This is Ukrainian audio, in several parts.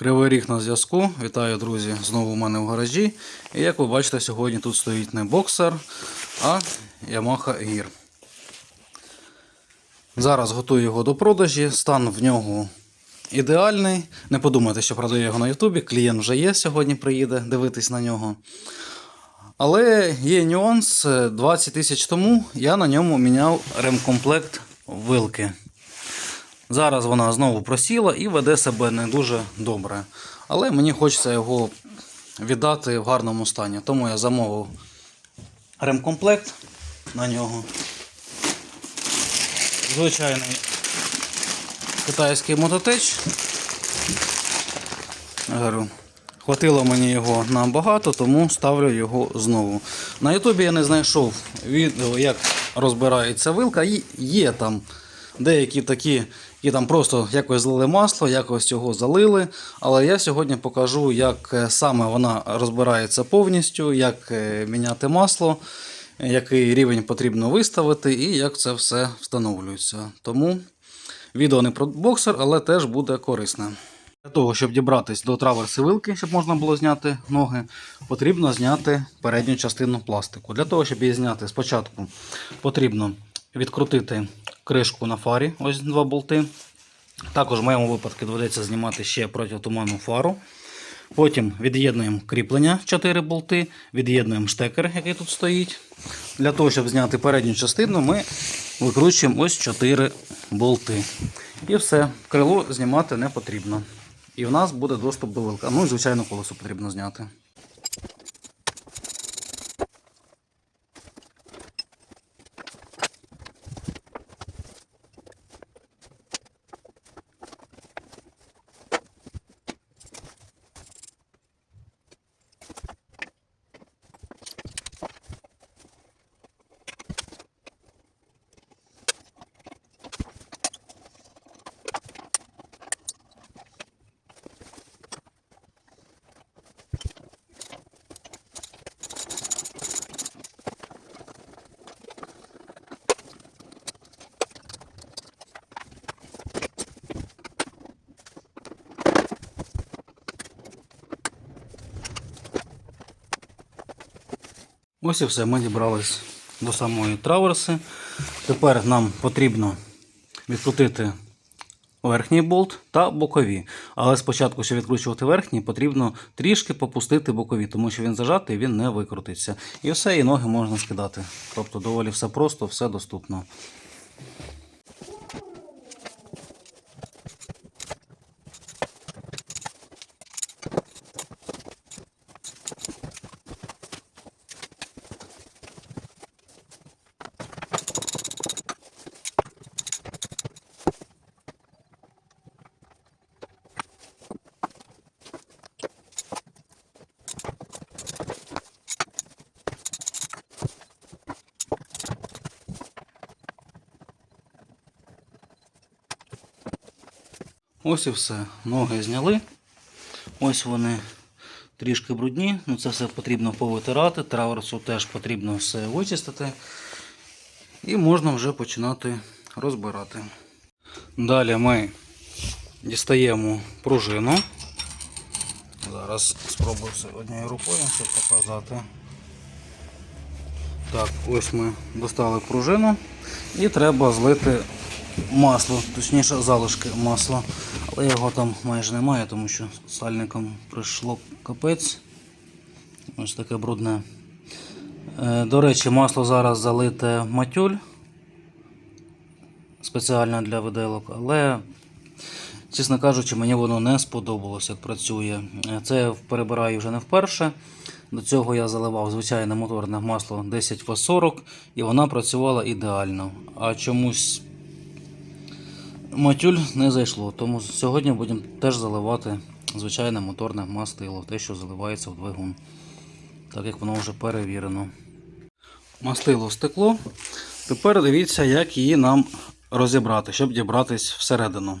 Кривий ріг на зв'язку. Вітаю, друзі, знову у мене в гаражі. І як ви бачите, сьогодні тут стоїть не боксер, а Yamaha Gear. Зараз готую його до продажі. Стан в нього ідеальний. Не подумайте, що продаю його на Ютубі. Клієнт вже є, сьогодні приїде дивитись на нього. Але є нюанс. 20 тисяч тому я на ньому міняв ремкомплект вилки. Зараз вона знову просіла і веде себе не дуже добре. Але мені хочеться його віддати в гарному стані. Тому я замовив ремкомплект на нього. Звичайний китайський мототеч. Говорю, хватило мені його набагато, тому ставлю його знову. На Ютубі я не знайшов відео, як розбирається вилка. Є там деякі такі, які там просто якось злили масло, якось його залили. Але я сьогодні покажу, як е, саме вона розбирається повністю, як е, міняти масло, який рівень потрібно виставити і як це все встановлюється. Тому відео не про боксер, але теж буде корисне. Для того, щоб дібратись до траверси вилки, щоб можна було зняти ноги, потрібно зняти передню частину пластику. Для того, щоб її зняти, спочатку потрібно відкрутити кришку на фарі, ось два болти. Також в моєму випадку доведеться знімати ще протитуманну фару. Потім від'єднуємо кріплення 4 болти, від'єднуємо штекер, який тут стоїть. Для того, щоб зняти передню частину, ми викручуємо ось 4 болти. І все, крило знімати не потрібно. І в нас буде доступ до вилка. Ну і звичайно колесо потрібно зняти. Ось і все, ми дібрались до самої траверси. Тепер нам потрібно відкрутити верхній болт та бокові. Але спочатку, щоб відкручувати верхній, потрібно трішки попустити бокові, тому що він зажатий, він не викрутиться. І все, і ноги можна скидати. Тобто доволі все просто, все доступно. Ось і все. Ноги зняли. Ось вони трішки брудні. Ну, це все потрібно повитирати. Траверсу теж потрібно все вичистити. І можна вже починати розбирати. Далі ми дістаємо пружину. Зараз спробую все однією рукою щоб показати. Так, ось ми достали пружину і треба злити масло, точніше залишки масла. Але його там майже немає, тому що сальником прийшло капець. Ось таке брудне. Е, До речі, масло зараз залите матюль спеціально для виделок, але, чесно кажучи, мені воно не сподобалось, як працює. Е, Це я перебираю вже не вперше. До цього я заливав звичайне моторне масло 10 в 40 і вона працювала ідеально. А чомусь матюль не зайшло. Тому сьогодні будемо теж заливати звичайне моторне мастило, те, що заливається в двигун. Так як воно вже перевірено. Мастило стекло. Тепер дивіться, як її нам розібрати, щоб дібратись всередину.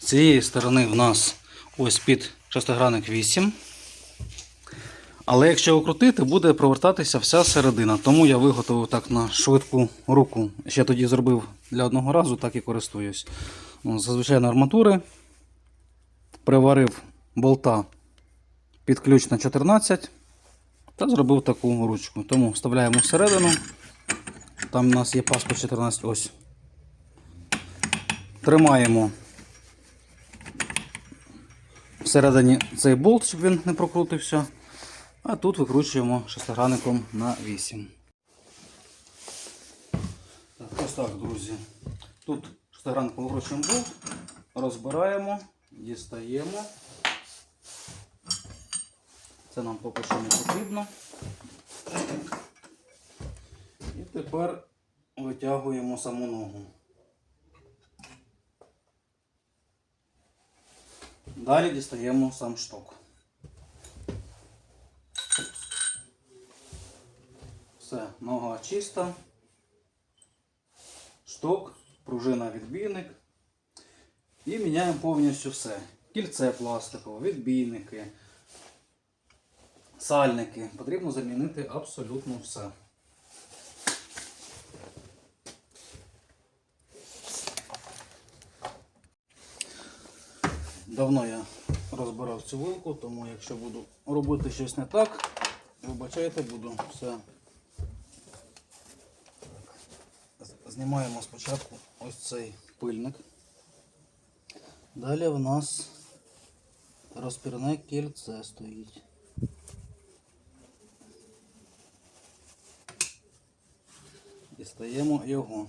З цієї сторони в нас ось під шестигранник 8. Але якщо окрутити, буде провертатися вся середина. Тому я виготовив так на швидку руку. Ще тоді зробив для одного разу, так і користуюсь. Ну, Зазвичай на арматури. Приварив болта під ключ на 14 та зробив таку ручку. Тому вставляємо всередину. Там у нас є паспорт 14 ось. Тримаємо всередині цей болт, щоб він не прокрутився. А тут викручуємо шестигранником на 8. Так, ось так, друзі. Тут шестигранником викручуємо болт, розбираємо, дістаємо. Це нам поки що не потрібно. І тепер витягуємо саму ногу. Далі дістаємо сам шток. Все, нога чиста. Шток, пружина відбійник. І міняємо повністю все. Кільце пластикове, відбійники, сальники. Потрібно замінити абсолютно все. Давно я розбирав цю вилку, тому якщо буду робити щось не так, вибачайте, буду все. Так. Знімаємо спочатку ось цей пильник. Далі в нас розпірне кільце стоїть. Дістаємо його.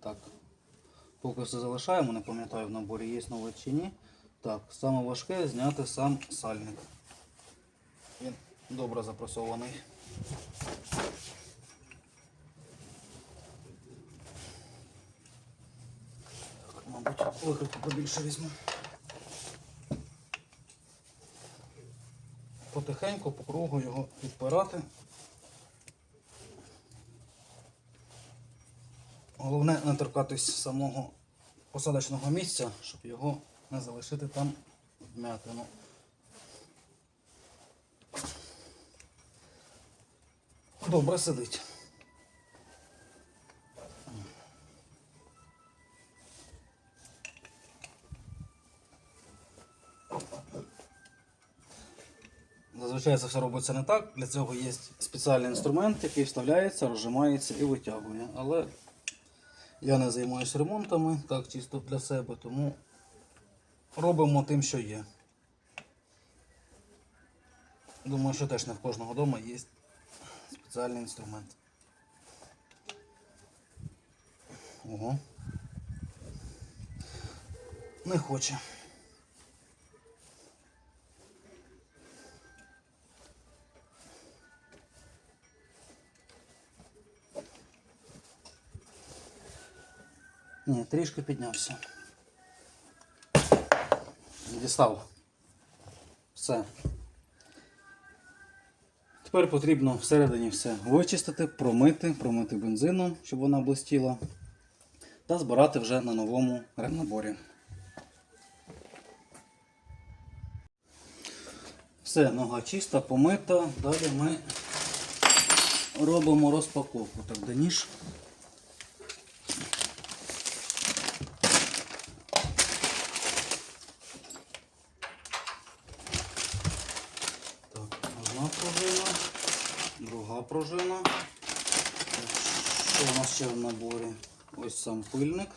Так, Поки все залишаємо, не пам'ятаю в наборі є нове чи ні. Так, саме важке зняти сам сальник. Він добре запресований. Так, мабуть, викрутку побільше візьму. Потихеньку по кругу його підпирати. Головне не торкатись самого посадочного місця, щоб його не залишити там вмятину. Добре сидить. Зазвичай це все робиться не так. Для цього є спеціальний інструмент, який вставляється, розжимається і витягує. Але я не займаюся ремонтами, так чисто для себе, тому робимо тим, що є. Думаю, що теж не в кожного вдома є спеціальний інструмент. Ого. Не хоче. Ні, трішки піднявся. Дістав. Все. Тепер потрібно всередині все вичистити, промити, промити бензином, щоб вона блистіла. Та збирати вже на новому ремнаборі. Все, нога чиста, помита. Далі ми робимо розпаковку. Так, де ніж? Так, одна пружина, друга пружина. Що у нас ще в наборі? Ось сам пильник.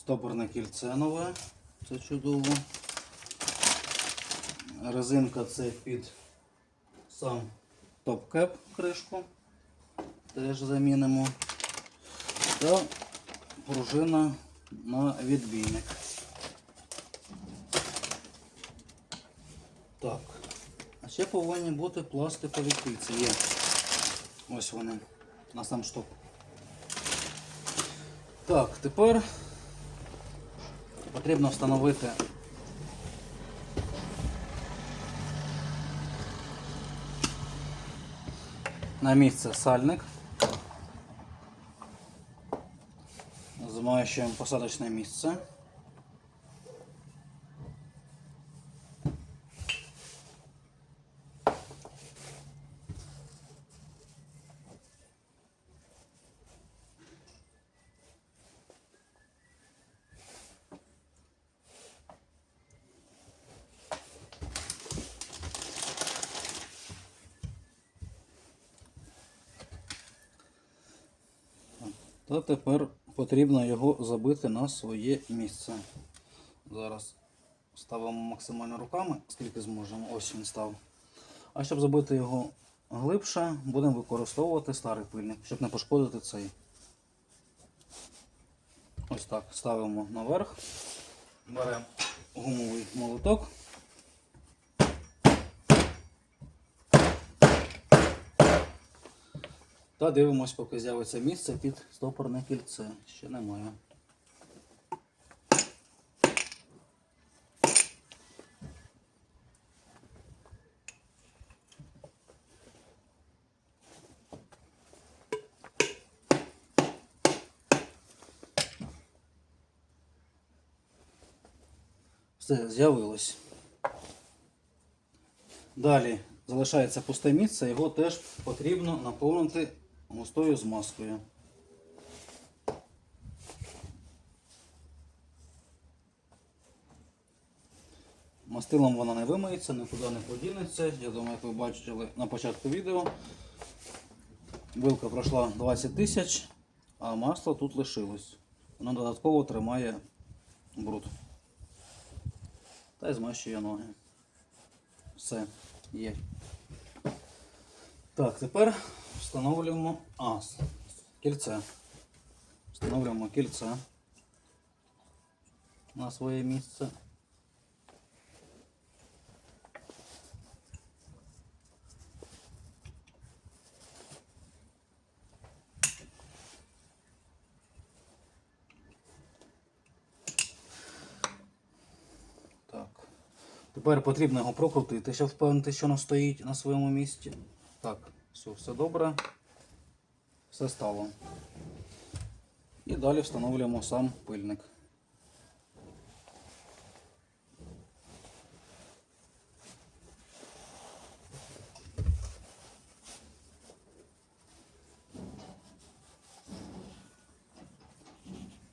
Стопорне кільце нове. Це чудово. Резинка це під сам топ-кеп кришку. Теж замінимо. Та пружина на відбійник. Так. А ще повинні бути пластикові кільця. Є. Ось вони. На сам шток. Так, тепер потрібно встановити на місце сальник. Змащуємо посадочне місце. Та тепер потрібно його забити на своє місце. Зараз ставимо максимально руками, скільки зможемо. Ось він став. А щоб забити його глибше, будемо використовувати старий пильник, щоб не пошкодити цей. Ось так ставимо наверх. Беремо гумовий молоток. Та дивимось, поки з'явиться місце під стопорне кільце. Ще немає. Все, з'явилось. Далі залишається пусте місце, його теж потрібно наповнити густою змазкою. Мастилом вона не вимиється, нікуди не подінеться. Я думаю, як ви бачили на початку відео. Вилка пройшла 20 тисяч, а масло тут лишилось. Воно додатково тримає бруд. Та й змащує ноги. Все, є. Так, тепер встановлюємо а, кільце. Встановлюємо кільце на своє місце. Так. Тепер потрібно його прокрутити, щоб впевнити, що воно стоїть на своєму місці. Все, все добре. Все стало. І далі встановлюємо сам пильник.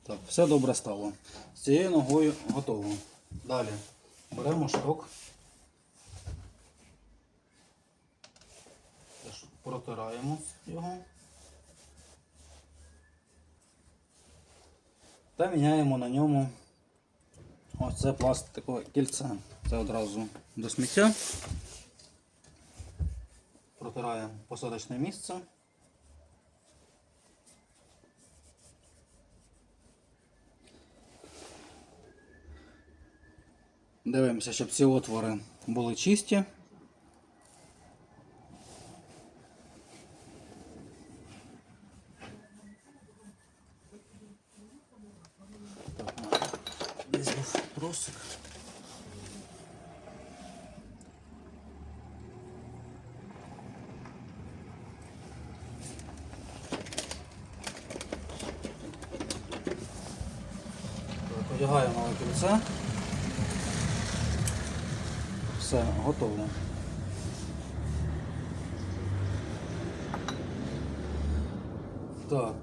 Так, все добре стало. З цією ногою готово. Далі беремо шток. Теж протираємо його. Та міняємо на ньому оце пластикове кільце. Це одразу до сміття. Протираємо посадочне місце. Дивимося, щоб ці отвори були чисті. Так, на- десь був тросик. Нове кільце. Все, готово. Так,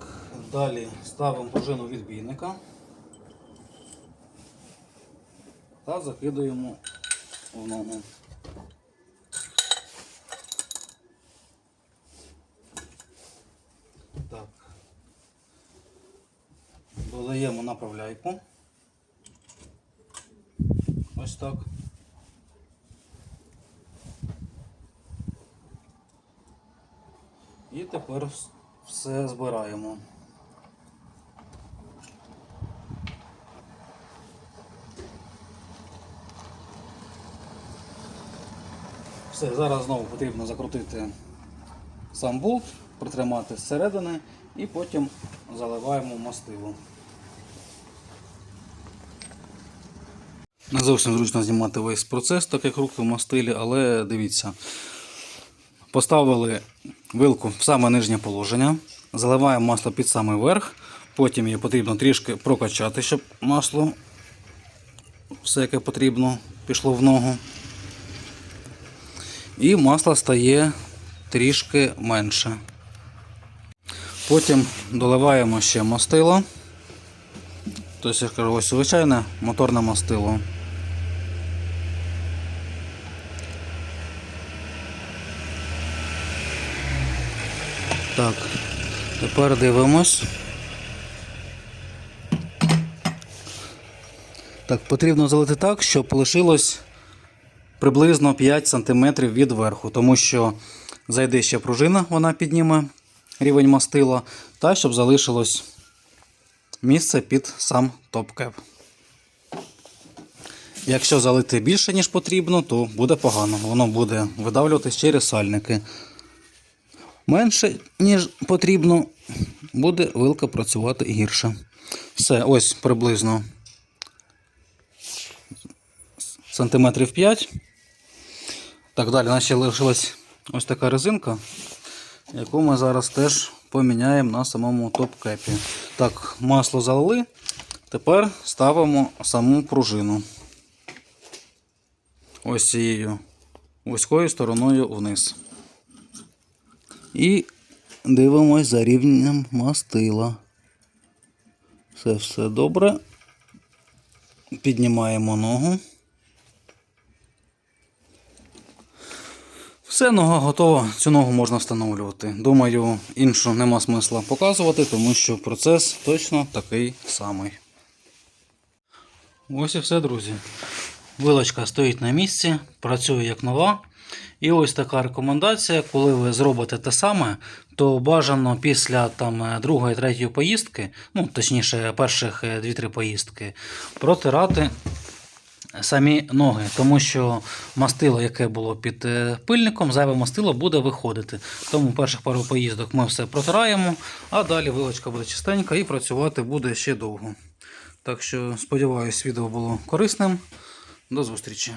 далі ставимо пружину відбійника та закидуємо в ногу. Так. Додаємо направляйку. Так. І тепер все збираємо. Все, зараз знову потрібно закрутити сам болт, притримати зсередини і потім заливаємо мастило. Не зовсім зручно знімати весь процес, так як руки в мастилі, але дивіться. Поставили вилку в саме нижнє положення, заливаємо масло під самий верх, потім її потрібно трішки прокачати, щоб масло все яке потрібно пішло в ногу. І масло стає трішки менше. Потім доливаємо ще мастило. Тобто, я кажу, ось звичайне моторне мастило. Так, тепер дивимось. Так, потрібно залити так, щоб лишилось приблизно 5 см від верху, тому що зайде ще пружина, вона підніме рівень мастила, та щоб залишилось місце під сам топкеп. Якщо залити більше, ніж потрібно, то буде погано. Воно буде видавлюватись через сальники. Менше, ніж потрібно, буде вилка працювати гірше. Все, ось приблизно сантиметрів 5. Так, далі у лишилась ось така резинка, яку ми зараз теж поміняємо на самому топ-кепі. Так, масло залили. Тепер ставимо саму пружину. Ось цією вузькою стороною вниз. І дивимось за рівнем мастила. Все все добре. Піднімаємо ногу. Все, нога готова. Цю ногу можна встановлювати. Думаю, іншу нема смисла показувати, тому що процес точно такий самий. Ось і все, друзі. Вилочка стоїть на місці, працює як нова. І ось така рекомендація, коли ви зробите те саме, то бажано після там, е, другої, третьої поїздки, ну точніше, перших е, 2-3 поїздки, протирати самі ноги, тому що мастило, яке було під е, пильником, зайве мастило буде виходити. Тому перших пару поїздок ми все протираємо, а далі вилочка буде чистенька і працювати буде ще довго. Так що сподіваюсь, відео було корисним. До зустрічі!